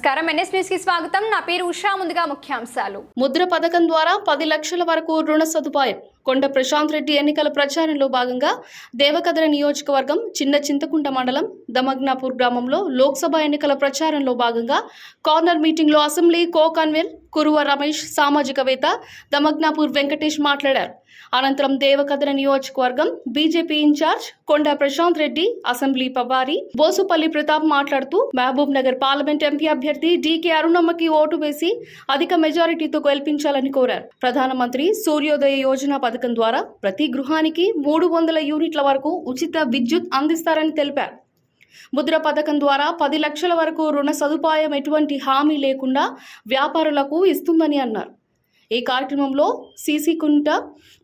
నమస్కారం. ఎన్ఎస్ న్యూస్కి స్వాగతం. నా పేరు ఉషా ముందుగా ముఖ్యాంశాలు. ముద్ర పథకం ద్వారా పది లక్షల వరకు రుణ సదుపాయం. కొండ ప్రశాంత్ రెడ్డి ఎన్నికల ప్రచారంలో భాగంగా దేవకదర నియోజకవర్గం చిన్న చింతకుంట మండలం దమగ్నాపూర్ గ్రామంలో లోక్సభ ఎన్నికల ప్రచారంలో భాగంగా కార్నర్ మీటింగ్లో assembly co convener Kuruva Ramesh సామాజికవేత్త Damagnapur Venkatesh మాట్లాడారు. అనంతరం దేవకదర నియోజకవర్గం BJP incharge Konda Prashant Reddy assembly Pawari Bosupalli Pratap మాట్లాడుతూ మహబూబ్ నగర్ పార్లమెంట్ ఎంపీ అభ్యర్థి డీకే అరుణమ్మకి ఓటు వేసి అధిక మెజారిటీతో గెలిపించాలని కోరారు. ప్రధానమంత్రి సూర్యోదయ యోజన పథకం ద్వారా ప్రతి గృహానికి మూడు వందల యూనిట్ల వరకు ఉచిత విద్యుత్ అందిస్తారని తెలిపారు. ముద్ర పథకం ద్వారా పది లక్షల వరకు రుణ సదుపాయం ఎటువంటి హామీ లేకుండా వ్యాపారులకు ఇస్తుందని అన్నారు. ఈ కార్యక్రమంలో సీసీ కుంట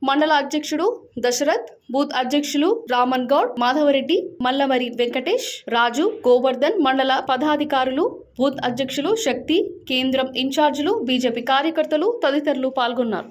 మండల అధ్యక్షుడు దశరథ్ బూత్ అధ్యక్షులు రామన్ గౌడ్ మాధవరెడ్డి మల్లవరి వెంకటేష్ రాజు గోవర్ధన్ మండల పదాధికారులు బూత్ అధ్యక్షులు శక్తి కేంద్రం ఇన్ఛార్జీలు బీజేపీ కార్యకర్తలు తదితరులు పాల్గొన్నారు.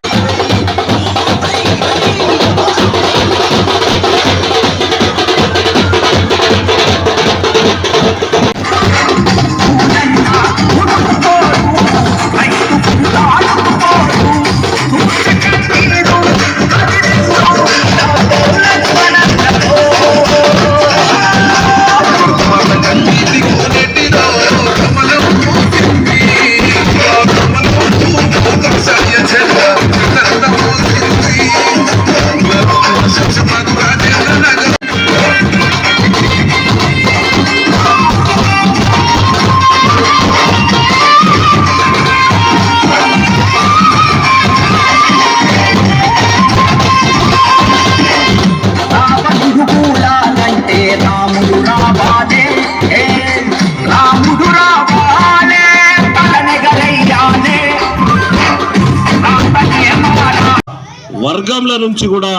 వర్గంల నుంచి కూడా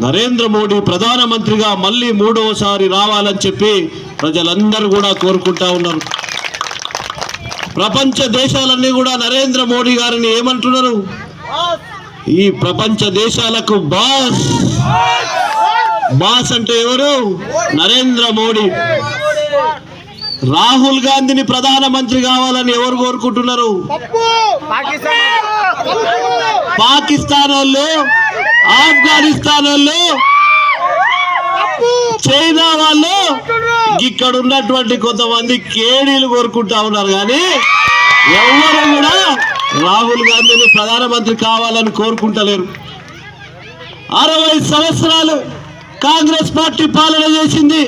నరేంద్ర మోడీ ప్రధానమంత్రిగా మళ్ళీ మూడవసారి రావాలని చెప్పి ప్రజలందరూ కూడా కోరుకుంటా ఉన్నారు. ప్రపంచ దేశాలన్నీ కూడా నరేంద్ర మోడీ గారిని ఏమంటున్నారు? ఈ ప్రపంచ దేశాలకు బాస్. బాస్ అంటే ఎవరు? నరేంద్ర మోడీ. రాహుల్ గాంధీని ప్రధానమంత్రి కావాలని ఎవరు కోరుకుంటున్నారు? పాకిస్తాన్ వాళ్ళు ఆఫ్ఘనిస్తాన్ వాళ్ళు చైనా వాళ్ళు ఇక్కడ ఉన్నటువంటి కొంతమంది కేడీలు కోరుకుంటా ఉన్నారు కానీ ఎవరు కూడా రాహుల్ గాంధీని ప్రధానమంత్రి కావాలని కోరుకుంటలేరు. అరవై సంవత్సరాలు కాంగ్రెస్ పార్టీ పాలన చేసింది.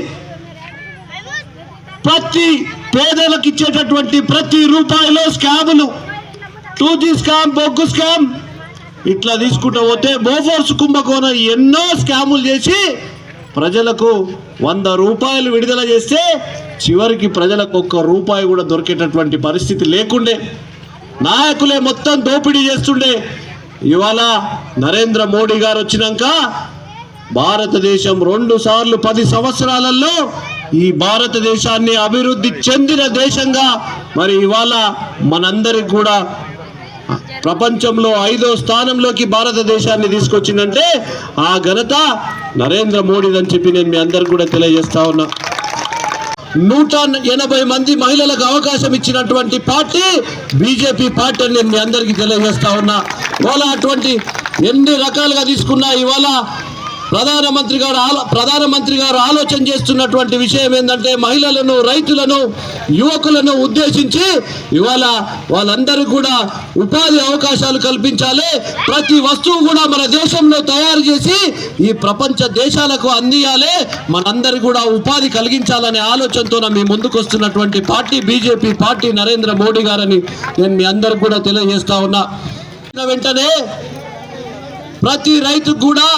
ప్రతి పేదలకు ఇచ్చేటటువంటి ప్రతి రూపాయిలో స్కాములు. టూ జీ స్కామ్ బొగ్గు స్కామ్ ఇట్లా తీసుకుంటూ పోతే బోఫోర్స్ కుంభకోణం ఎన్నో స్కాములు చేసి ప్రజలకు వంద రూపాయలు విడుదల చేస్తే చివరికి ప్రజలకు ఒక్క రూపాయి కూడా దొరికేటటువంటి పరిస్థితి లేకుండే. నాయకులే మొత్తం దోపిడీ చేస్తుండే. ఇవాళ నరేంద్ర మోడీ గారు వచ్చినాక భారతదేశం రెండు సార్లు పది సంవత్సరాలలో ఈ భారతదేశాన్ని అభివృద్ధి చెందిన దేశంగా మరి ఇవాళ మనందరికి కూడా ప్రపంచంలో ఐదో స్థానంలోకి భారతదేశాన్ని తీసుకొచ్చిందంటే ఆ ఘనత నరేంద్ర మోడీదని చెప్పి నేను మీ అందరికి కూడా తెలియజేస్తా ఉన్నా. నూట ఎనభై మంది మహిళలకు అవకాశం ఇచ్చినటువంటి పార్టీ బీజేపీ పార్టీ అని నేను మీ అందరికీ తెలియజేస్తా ఉన్నా. ఇవాళ అటువంటి ఎన్ని రకాలుగా తీసుకున్నా ఇవాళ ప్రధానమంత్రి గారు ప్రధానమంత్రి గారు ఆలోచన చేస్తున్నటువంటి విషయం ఏంటంటే మహిళలను రైతులను యువకులను ఉద్దేశించి ఇవాళ వాళ్ళందరూ కూడా ఉపాధి అవకాశాలు కల్పించాలి. ప్రతి వస్తువు కూడా మన దేశంలో తయారు చేసి ఈ ప్రపంచ దేశాలకు అందియాలి. మనందరికి కూడా ఉపాధి కలిగించాలనే ఆలోచనతో మీ ముందుకు వస్తున్నటువంటి party BJP party Narendra Modi గారని నేను మీ అందరికి కూడా తెలియజేస్తా ఉన్నా. వెంటనే ప్రతి రైతు కూడా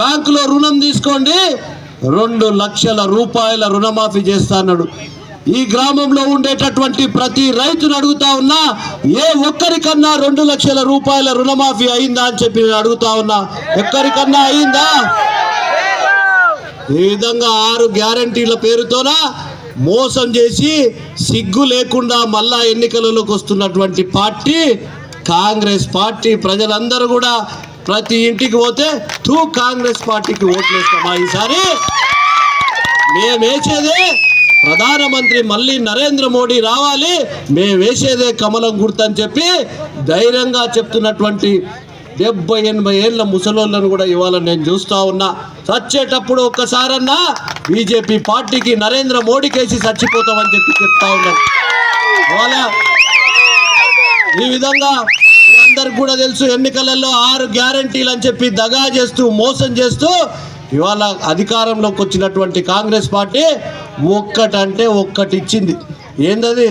బ్యాంకులో రుణం తీసుకోండి. రెండు లక్షల రూపాయల రుణమాఫీ చేస్తాడు ఈ గ్రామంలో ఉండేటటువంటి ప్రతి రైతును అడుగుతా ఉన్నా ఏ ఒక్కరికన్నా రెండు లక్షల రూపాయల రుణమాఫీ అయిందా అని చెప్పి నేను అడుగుతా ఉన్నా. ఎక్కడికన్నా అయిందా? ఈ విధంగా ఆరు గ్యారంటీల పేరుతోన మోసం చేసి సిగ్గు లేకుండా మళ్ళా ఎన్నికలలోకి వస్తున్నటువంటి పార్టీ కాంగ్రెస్ పార్టీ ప్రజలందరూ కూడా ప్రతి ఇంటికి పోతే తూ కాంగ్రెస్ పార్టీకి ఓట్లు వేస్తామా ఈసారి మేమేసేదే ప్రధానమంత్రి మళ్ళీ నరేంద్ర మోడీ రావాలి మేము వేసేదే కమలం గుర్తని చెప్పి ధైర్యంగా చెప్తున్నటువంటి డెబ్బై ఎనభై ఏళ్ళ ముసలోళ్ళను కూడా ఇవాళ నేను చూస్తూ ఉన్నా. చచ్చేటప్పుడు ఒక్కసారన్నా బీజేపీ పార్టీకి నరేంద్ర మోడీకి వేసి చచ్చిపోతామని చెప్పి చెప్తా ఉన్నాను ఇవాళ ఈ విధంగా అందరికి కూడా తెలుసు ఎన్నికలలో ఆరు గ్యారంటీలు అని చెప్పి దగా చేస్తూ మోసం చేస్తూ ఇవాళ అధికారంలోకి వచ్చినటువంటి కాంగ్రెస్ పార్టీ ఒక్కటంటే ఒక్కటి ఇచ్చింది ఏందది?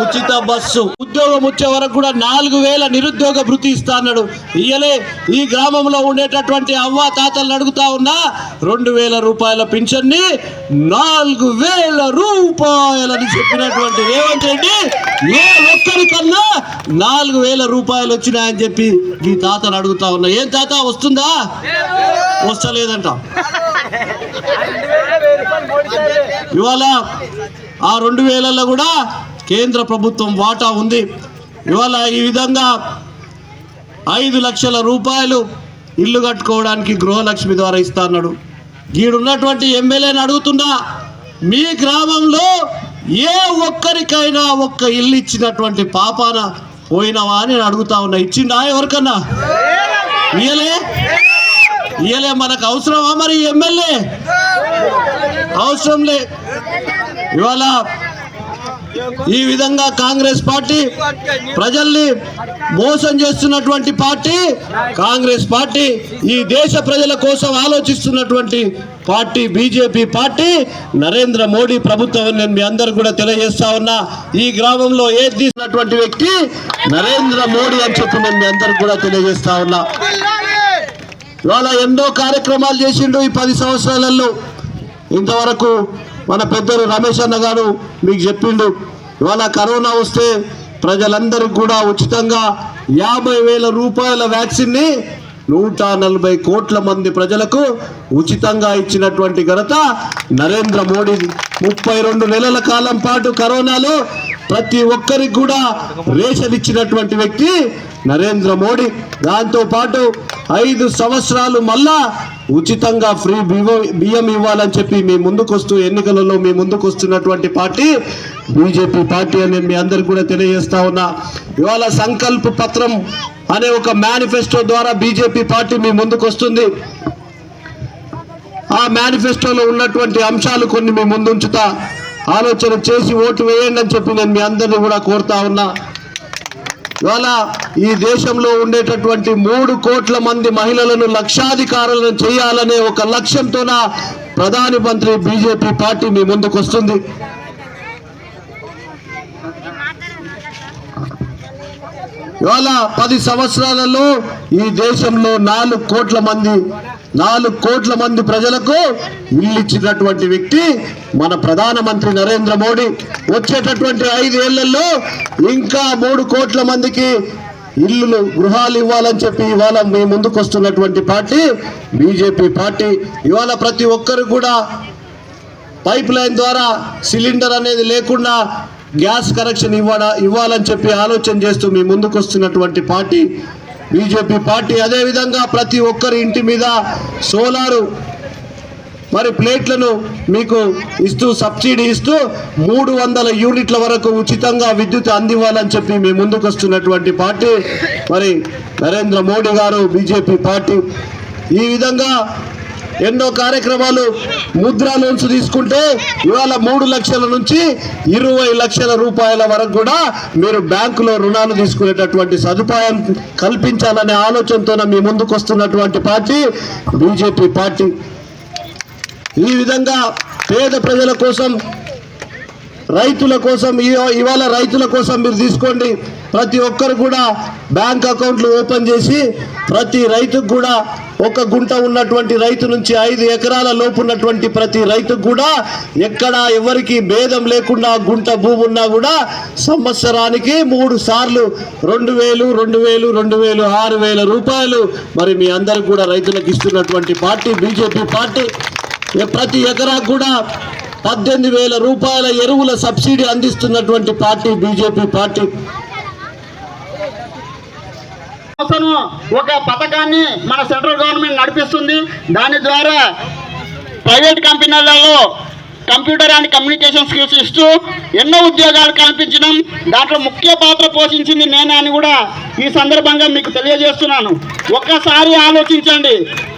ఉచిత బస్సు. ఉద్యోగం వచ్చే వరకు కూడా నాలుగు వేల నిరుద్యోగ భృతి ఇస్తా అన్నాడు. ఇయ్యలే ఈ గ్రామంలో ఉండేటటువంటి అవ్వ తాతలు అడుగుతా ఉన్నా రెండు వేల రూపాయల పింఛన్ని నాలుగు వేల రూపాయలని చెప్పినటువంటి రేవంత్ రెడ్డి ఏ ఒక్కరికన్నా నాలుగు వేల రూపాయలు వచ్చినాయని చెప్పి ఈ తాతను అడుగుతా ఉన్నా. ఏం తాత వస్తుందా? వస్తలేదంట. ఇవాళ ఆ రెండు వేలలో కూడా కేంద్ర ప్రభుత్వం వాటా ఉంది. ఇవాళ ఈ విధంగా ఐదు లక్షల రూపాయలు ఇల్లు కట్టుకోవడానికి గృహలక్ష్మి ద్వారా ఇస్తాడు ఈడున్నటువంటి ఎమ్మెల్యేని అడుగుతున్నా మీ గ్రామంలో ఏ ఒక్కరికైనా ఒక్క ఇల్లు ఇచ్చినటువంటి పాపాన పోయినవా అని అడుగుతా ఉన్నా. ఇచ్చిండా ఎవరికన్నా? ఇయ్యలే? ఇయ్యలే మనకు అవసరమా మరి ఎమ్మెల్యే? అవసరం లే. ఇవాళ ఈ విధంగా కాంగ్రెస్ పార్టీ ప్రజల్ని మోసం చేస్తున్నటువంటి పార్టీ కాంగ్రెస్ పార్టీ ఈ దేశ ప్రజల కోసం ఆలోచిస్తున్నటువంటి party BJP party Narendra Modi ప్రభుత్వం నేను మీ అందరు కూడా తెలియజేస్తా ఉన్నా. ఈ గ్రామంలో ఏది తీసినటువంటి వ్యక్తి నరేంద్ర మోడీ అని చెప్పి నేను మీ అందరు కూడా తెలియజేస్తా ఉన్నా. ఇవాళ ఎన్నో కార్యక్రమాలు చేసిండు ఈ పది సంవత్సరాలలో. ఇంతవరకు మన పెద్దలు రమేష్ అన్న గారు మీకు చెప్పిండు ఇవాళ కరోనా వస్తే ప్రజలందరికీ కూడా ఉచితంగా యాభై వేల రూపాయల వ్యాక్సిన్ని నూట నలభై కోట్ల మంది ప్రజలకు ఉచితంగా ఇచ్చినటువంటి ఘనత నరేంద్ర మోడీ. ముప్పై రెండు నెలల కాలం పాటు కరోనాలో ప్రతి ఒక్కరికి కూడా రేషన్ ఇచ్చినటువంటి వ్యక్తి నరేంద్ర మోడీ. దాంతో పాటు ఐదు సంవత్సరాలు మళ్ళా ఉచితంగా ఫ్రీ బియ్యం బియ్యం ఇవ్వాలని చెప్పి మీ ముందుకొస్తూ ఎన్నికలలో మీ ముందుకు వస్తున్నటువంటి పార్టీ బీజేపీ పార్టీ అని మీ అందరికి కూడా తెలియజేస్తా ఉన్నా. ఇవాళ సంకల్ప పత్రం అనే ఒక మేనిఫెస్టో ద్వారా బీజేపీ పార్టీ మీ ముందుకొస్తుంది ఆ మేనిఫెస్టోలో ఉన్నటువంటి అంశాలు కొన్ని మీ ముందుంచుతా. ఆలోచన చేసి ఓటు వేయండి అని చెప్పి నేను మీ అందరినీ కూడా కోరుతా ఉన్నా. ఇవాళ ఈ దేశంలో ఉండేటటువంటి మూడు కోట్ల మంది మహిళలను లక్షాధికారులను చేయాలనే ఒక లక్ష్యంతోన ప్రధాని మంత్రి బీజేపీ పార్టీ మీ ముందుకు వస్తుంది. ఇవాళ పది సంవత్సరాలలో ఈ దేశంలో నాలుగు కోట్ల మంది నాలుగు కోట్ల మంది ప్రజలకు ఇల్లు ఇచ్చినటువంటి వ్యక్తి మన ప్రధానమంత్రి నరేంద్ర మోడీ. వచ్చేటటువంటి ఐదేళ్ళలో ఇంకా మూడు కోట్ల మందికి ఇల్లులు గృహాలు ఇవ్వాలని చెప్పి ఇవాళ మీ ముందుకు వస్తున్నటువంటి పార్టీ బీజేపీ పార్టీ. ఇవాళ ప్రతి ఒక్కరు కూడా పైప్ లైన్ ద్వారా సిలిండర్ అనేది లేకుండా గ్యాస్ కనెక్షన్ ఇవ్వడా ఇవ్వాలని చెప్పి ఆలోచన చేస్తూ మీ ముందుకు వస్తున్నటువంటి పార్టీ. బీజేపీ పార్టీ అదేవిధంగా ప్రతి ఒక్కరి ఇంటి మీద సోలారు మరి ప్లేట్లను మీకు ఇస్తూ సబ్సిడీ ఇస్తూ మూడు వందల యూనిట్ల వరకు ఉచితంగా విద్యుత్ అందివ్వాలని చెప్పి మేము ముందుకొస్తున్నటువంటి పార్టీ. మరి నరేంద్ర మోడీ గారు బీజేపీ పార్టీ. ఈ విధంగా ఎన్నో కార్యక్రమాలు ముద్రా లోన్స్ తీసుకుంటే ఇవాళ మూడు లక్షల నుంచి ఇరవై లక్షల రూపాయల వరకు కూడా మీరు బ్యాంకులో రుణాలు తీసుకునేటటువంటి సదుపాయం కల్పించాలనే ఆలోచనతో మీ ముందుకు వస్తున్నటువంటి పార్టీ బీజేపీ పార్టీ. ఈ విధంగా పేద ప్రజల కోసం రైతుల కోసం ఇవాళ రైతుల కోసం మీరు తీసుకోండి. ప్రతి ఒక్కరు కూడా బ్యాంక్ అకౌంట్లు ఓపెన్ చేసి ప్రతి రైతుకు కూడా ఒక గుంట ఉన్నటువంటి రైతు నుంచి ఐదు ఎకరాల లోపు ఉన్నటువంటి ప్రతి రైతు కూడా ఎక్కడా ఎవరికి భేదం లేకుండా గుంట భూమి ఉన్నా కూడా సంవత్సరానికి మూడు సార్లు రెండు వేలు రెండు వేలు రెండు వేలు ఆరు వేల రూపాయలు మరి మీ అందరు కూడా రైతులకు ఇస్తున్నటువంటి పార్టీ బీజేపీ పార్టీ. ప్రతి ఎకరాకు కూడా పద్దెనిమిది వేల రూపాయల ఎరువుల సబ్సిడీ అందిస్తున్నటువంటి పార్టీ బీజేపీ పార్టీ. సంస్థను ఒక పథకాన్ని మన సెంట్రల్ గవర్నమెంట్ నడిపిస్తుంది. దాని ద్వారా ప్రైవేట్ కంపెనీలలో కంప్యూటర్ అండ్ కమ్యూనికేషన్ స్కిల్స్ ఇస్తూ ఎన్నో ఉద్యోగాలు కల్పించడం దాంట్లో ముఖ్య పాత్ర పోషించింది నేనే అని కూడా ఈ సందర్భంగా మీకు తెలియజేస్తున్నాను. ఒక్కసారి ఆలోచించండి.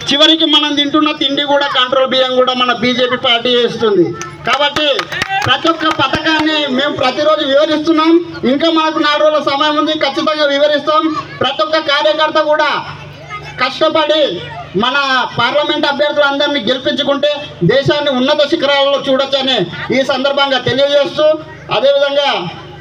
చివరికి మనం తింటున్న తిండి కూడా కంట్రోల్ బియ్యం కూడా మన బీజేపీ పార్టీ చేస్తుంది కాబట్టి ప్రతి ఒక్క పథకాన్ని మేము ప్రతిరోజు వివరిస్తున్నాం. ఇంకా మనకు నాలుగు రోజుల సమయం ఉంది. ఖచ్చితంగా వివరిస్తాం. ప్రతి ఒక్క కార్యకర్త కూడా కష్టపడి మన పార్లమెంట్ అభ్యర్థులు అందరినీ గెలిపించుకుంటే దేశాన్ని ఉన్నత శిఖరాలలో చూడొచ్చని ఈ సందర్భంగా తెలియజేస్తూ అదేవిధంగా